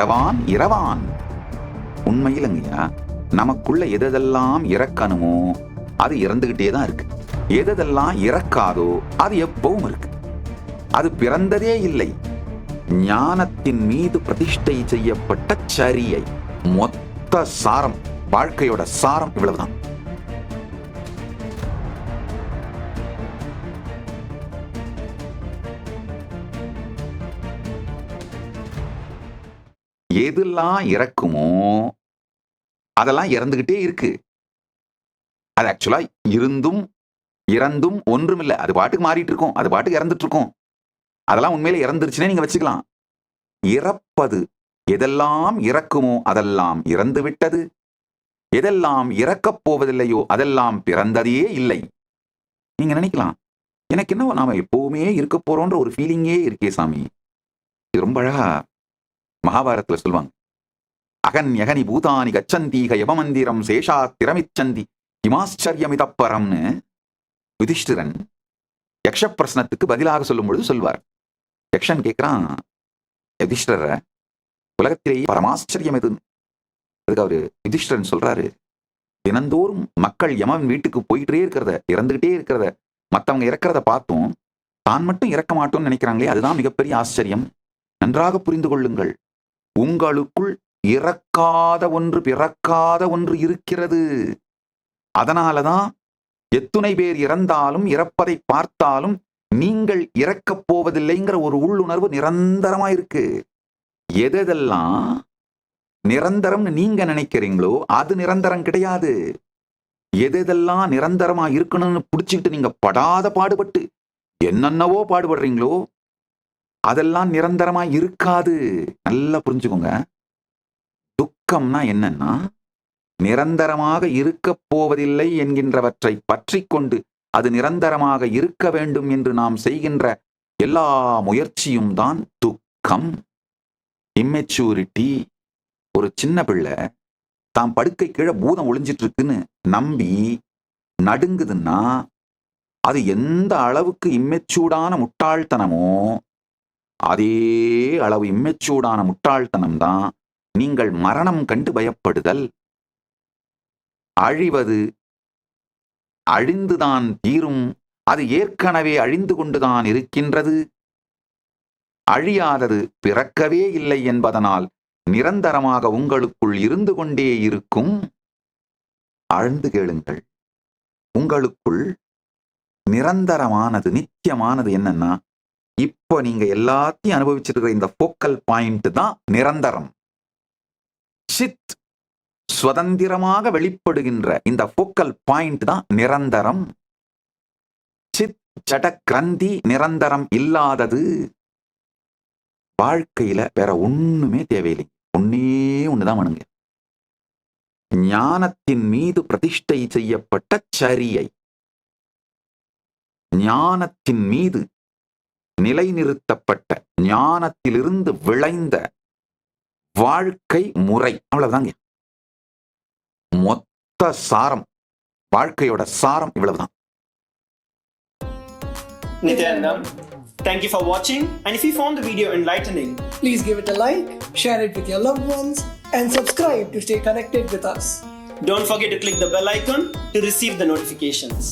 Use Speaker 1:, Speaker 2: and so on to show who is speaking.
Speaker 1: இரவான் இரவான். உண்மையிலங்கய்யா நமக்குள்ள எதெல்லாம் இறக்கணுமோ அது இறந்துகிட்டே தான் இருக்கு. எதெல்லாம் இறக்காதோ அது எப்பவும் இருக்கு. அது பிறந்ததே இல்லை. ஞானத்தின் மீது பிரதிஷ்டை செய்யப்பட்ட சரியை மொத்த சாரம் வாழ்க்கையோட சாரம் இவ்வளவுதான். எதெல்லாம் இறக்குமோ அதெல்லாம் இறந்துகிட்டே இருக்கு. அது ஆக்சுவலா இருந்தும் இறந்தும் ஒன்றுமில்லை. அது பாட்டுக்கு மாறிட்டு இருக்கும் அது பாட்டுக்கு இறந்துட்டு இருக்கும் அதெல்லாம் உண்மையில இறந்துருச்சுன்னே நீங்க வச்சுக்கலாம். இறப்பது எதெல்லாம் இறக்குமோ அதெல்லாம் இறந்து விட்டது எதெல்லாம் இறக்கப் போவதில்லையோ அதெல்லாம் பிறந்ததே இல்லை. நீங்க நினைக்கலாம். எனக்கு என்ன நாம எப்பவுமே இருக்க போறோன்ற ஒரு ஃபீலிங்கே இருக்கே சாமி. இது ரொம்ப அழகா மகாபாரதத்துல சொல்லுவாங்க. அகன் யகனி பூதானி கச்சந்தீக யவமந்திரம் சேஷா திரமிச்சந்தி இமாச்சரியமிதப்பரம்னு யுதிஷ்டிரன் யக்ஷ பிரசனத்துக்கு பதிலாக சொல்லும் பொழுது சொல்வார். யக்ஷன் கேட்கிறான் யுதிஷ்டர உலகத்திலேயே பரமாச்சரியம் எதுன்னு அதுக்கு அவரு யுதிஷ்டரன் சொல்றாரு தினந்தோறும் மக்கள் யமன் வீட்டுக்கு போயிட்டே இருக்கிறத இறந்துகிட்டே இருக்கிறத மத்தவங்க இறக்கிறத பார்த்தும் தான் மட்டும் இறக்க மாட்டோம்னு நினைக்கிறாங்களே அதுதான் மிகப்பெரிய ஆச்சரியம். நன்றாக புரிந்து கொள்ளுங்கள். உங்களுக்குள் இறக்காத ஒன்று பிறக்காத ஒன்று இருக்கிறது. அதனாலதான் எத்துணை பேர் இறந்தாலும் இறப்பதை பார்த்தாலும் நீங்கள் இறக்கப் போவதில்லைங்கிற ஒரு உள்ளுணர்வு நிரந்தரமா இருக்கு எதெல்லாம் நிரந்தரம்னு நீங்க நினைக்கிறீங்களோ அது நிரந்தரம் கிடையாது. எதெல்லாம் நிரந்தரமா இருக்கணும்னு பிடிச்சிக்கிட்டு நீங்க படாத பாடுபட்டு என்னென்னவோ பாடுபடுறீங்களோ அதெல்லாம் நிரந்தரமா இருக்காது. நல்லா புரிஞ்சுக்கோங்க. துக்கம்னா என்னன்னா நிரந்தரமாக இருக்கப் போவதில்லை என்கின்றவற்றை பற்றி கொண்டு அது நிரந்தரமாக இருக்க வேண்டும் என்று நாம் செய்கின்ற எல்லா முயற்சியும் தான் துக்கம். இம்மெச்சூரிட்டி ஒரு சின்ன பிள்ளை தான் படுக்கை கீழே பூதம் ஒளிஞ்சிட்டு இருக்குன்னு நம்பி நடுங்குதுன்னா அது எந்த அளவுக்கு இம்மெச்சூடான முட்டாள்தனமோ அதே அளவு இம்மெச்சூடான முட்டாள்தனம் தான் நீங்கள் மரணம் கண்டு பயப்படுதல். அழிவது அழிந்துதான் தீரும். அது ஏற்கனவே அழிந்து கொண்டுதான் இருக்கின்றது. அழியாதது பிறக்கவே இல்லை என்பதனால் நிரந்தரமாக உங்களுக்குள் இருந்து கொண்டே இருக்கும். ஆழ்ந்து கேளுங்கள். உங்களுக்குள் நிரந்தரமானது நித்தியமானது என்னன்னா இப்போ நீங்க எல்லாத்தையும் அனுபவிச்சிருக்கிற இந்த ஃபோக்கல் பாயிண்ட் தான் நிரந்தரம். சித் சுதந்திரமாக வெளிப்படுகின்ற இந்த ஃபோக்கல் பாயிண்ட் தான் நிரந்தரம். சித் சட கிரந்தி நிரந்தரம் இல்லாதது வாழ்க்கையில வேற ஒண்ணுமே தேவையில்லை. ஒன்னே ஒண்ணுதான் மனுங்க ஞானத்தின் மீது பிரதிஷ்டை செய்யப்பட்ட சரியை. ஞானத்தின் மீது நிலைநிறுத்தப்பட்ட ஞானத்திலிருந்து விளைந்த வாழ்க்கை முறை அவ்வளவுதாங்க மொத்த சாரம் வாழ்க்கையோட சாரம் இவ்வளவுதான்
Speaker 2: Nithyanandam thank you for watching. And if you found the video enlightening,
Speaker 3: Please give it a like, share it with your loved ones, and subscribe to stay connected with us.
Speaker 2: don't forget to click the bell icon to receive the notifications.